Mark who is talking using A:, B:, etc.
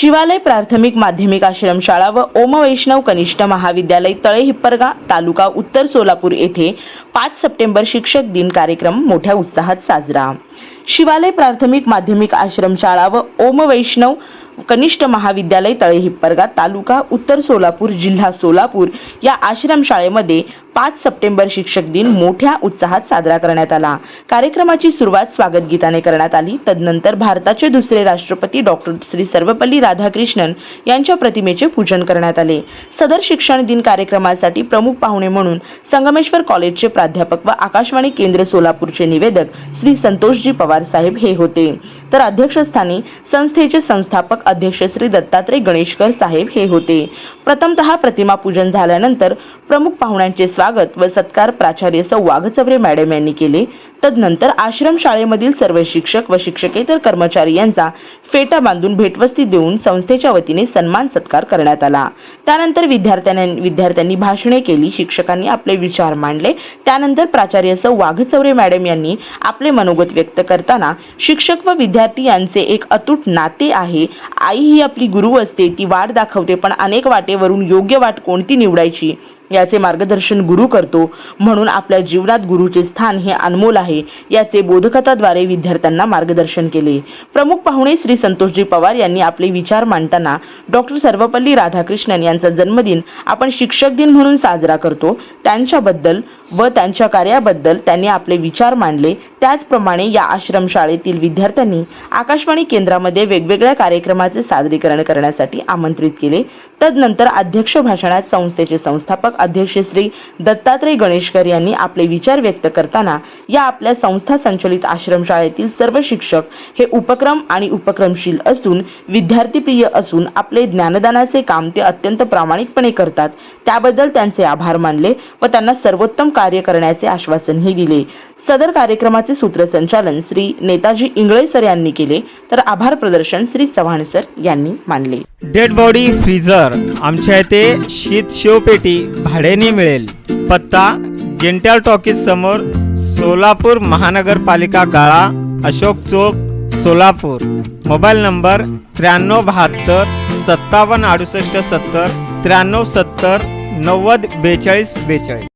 A: शिवालय प्राथमिक माध्यमिक आश्रमशाळा व ओम वैष्णव कनिष्ठ महाविद्यालय तळे हिप्परगा तालुका उत्तर सोलापूर येथे पाच सप्टेंबर शिक्षक दिन कार्यक्रम मोठ्या उत्साहात साजरा. शिवालय प्राथमिक माध्यमिक आश्रमशाळा व ओम वैष्णव कनिष्ठ महाविद्यालय तळे हिप्परगा तालुका उत्तर सोलापूर जिल्हा सोलापूर या आश्रमशाळेमध्ये पाच सप्टेंबर शिक्षक दिन मोठ्या उत्साहात साजरा करण्यात आला. कार्यक्रमाची सुरुवात स्वागत गीताने करण्यात आली. तदनंतर भारताचे दुसरे राष्ट्रपती डॉक्टर श्री सर्वपल्ली राधाकृष्णन यांच्या प्रतिमेचे पूजन करण्यात आले. सदर शिक्षण दिन कार्यक्रमासाठी प्रमुख पाहुणे म्हणून संगमेश्वर कॉलेजचे प्राध्यापक व आकाशवाणी केंद्र सोलापूरचे निवेदक श्री संतोषजी पवार साहेब हे होते. तर अध्यक्षस्थानी संस्थेचे संस्थापक अध्यक्ष श्री दत्तात्रय गणेशकर साहेब हे होते. प्रथमतः प्रतिमा पूजन झाल्यानंतर प्रमुख पाहुण्यांचे स्वागत व सत्कार प्राचार्य सौ वाघचवरे मॅडम यांनी केले. तदनंतर आश्रम शाळेमधील सर्व शिक्षक व शिक्षकेतर कर्मचारी यांचा फेटा बांधून भेटवस्ती देऊन संस्थेच्या वतीने सन्मान सत्कार करण्यात आला. त्यानंतर विद्यार्थ्यांनी विद्यार्थ्यांनी भाषणे केली शिक्षकांनी आपले विचार मांडले. त्यानंतर प्राचार्य सौ वाघचवरे मॅडम यांनी आपले मनोगत व्यक्त करताना शिक्षक व विद्यार्थी यांचे एक अतूट नाते आहे. आई ही आपली गुरु असते ती वाट दाखवते पण अनेक वाटेवरून योग्य वाट कोणती निवडायची? याचे मार्गदर्शन गुरु करतो म्हणून आपल्या जीवनात गुरुचे स्थान हे अनमोल आहे. याचे बोधकथाद्वारे विद्यार्थ्यांना मार्गदर्शन केले. प्रमुख पाहुणे श्री संतोषजी पवार यांनी आपले विचार मांडताना डॉक्टर सर्वपल्ली राधाकृष्णन यांचा जन्मदिन आपण शिक्षक दिन म्हणून साजरा करतो. त्यांच्याबद्दल व त्यांच्या कार्याबद्दल त्यांनी आपले विचार मांडले. त्याचप्रमाणे या आश्रमशाळेतील विद्यार्थ्यांनी आकाशवाणी केंद्रामध्ये वेगवेगळ्या कार्यक्रमाचे सादरीकरण करण्यासाठी आमंत्रित केले. तदनंतर अध्यक्ष भाषणात संस्थेचे संस्थापक अध्यक्ष श्री दत्तात्रय गणेशकर यांनी आपले विचार व्यक्त करताना या आपल्या संस्था संचलित आश्रमशाळेतील सर्व शिक्षक हे उपक्रम आणि उपक्रमशील असून विद्यार्थीप्रिय असून आपले ज्ञानदानाचे काम ते अत्यंत प्रामाणिकपणे करतात. त्याबद्दल त्यांचे आभार मानले व त्यांना सर्वोत्तम कार्य करण्याचे आश्वासनही दिले. सदर कार्यक्रमाचे सूत्रसंचालन श्री नेताजी इंगळे सर यांनी केले. तर आभार प्रदर्शन श्री चव्हाण सर यांनी मानले.
B: डेड बॉडी फ्रीजर आमच्या इथे शीत शिवपेटी भाड्याने मिळेल. पत्ता गेंट्याल टॉकीज समोर सोलापूर महानगरपालिका गाळा अशोक चौक सोलापूर. मोबाईल नंबर त्र्याण्णव बहात्तर सत्तावन्न अडुसष्ट सत्तर त्र्याण्णव सत्तर नव्वद बेचाळीस बेचाळीस.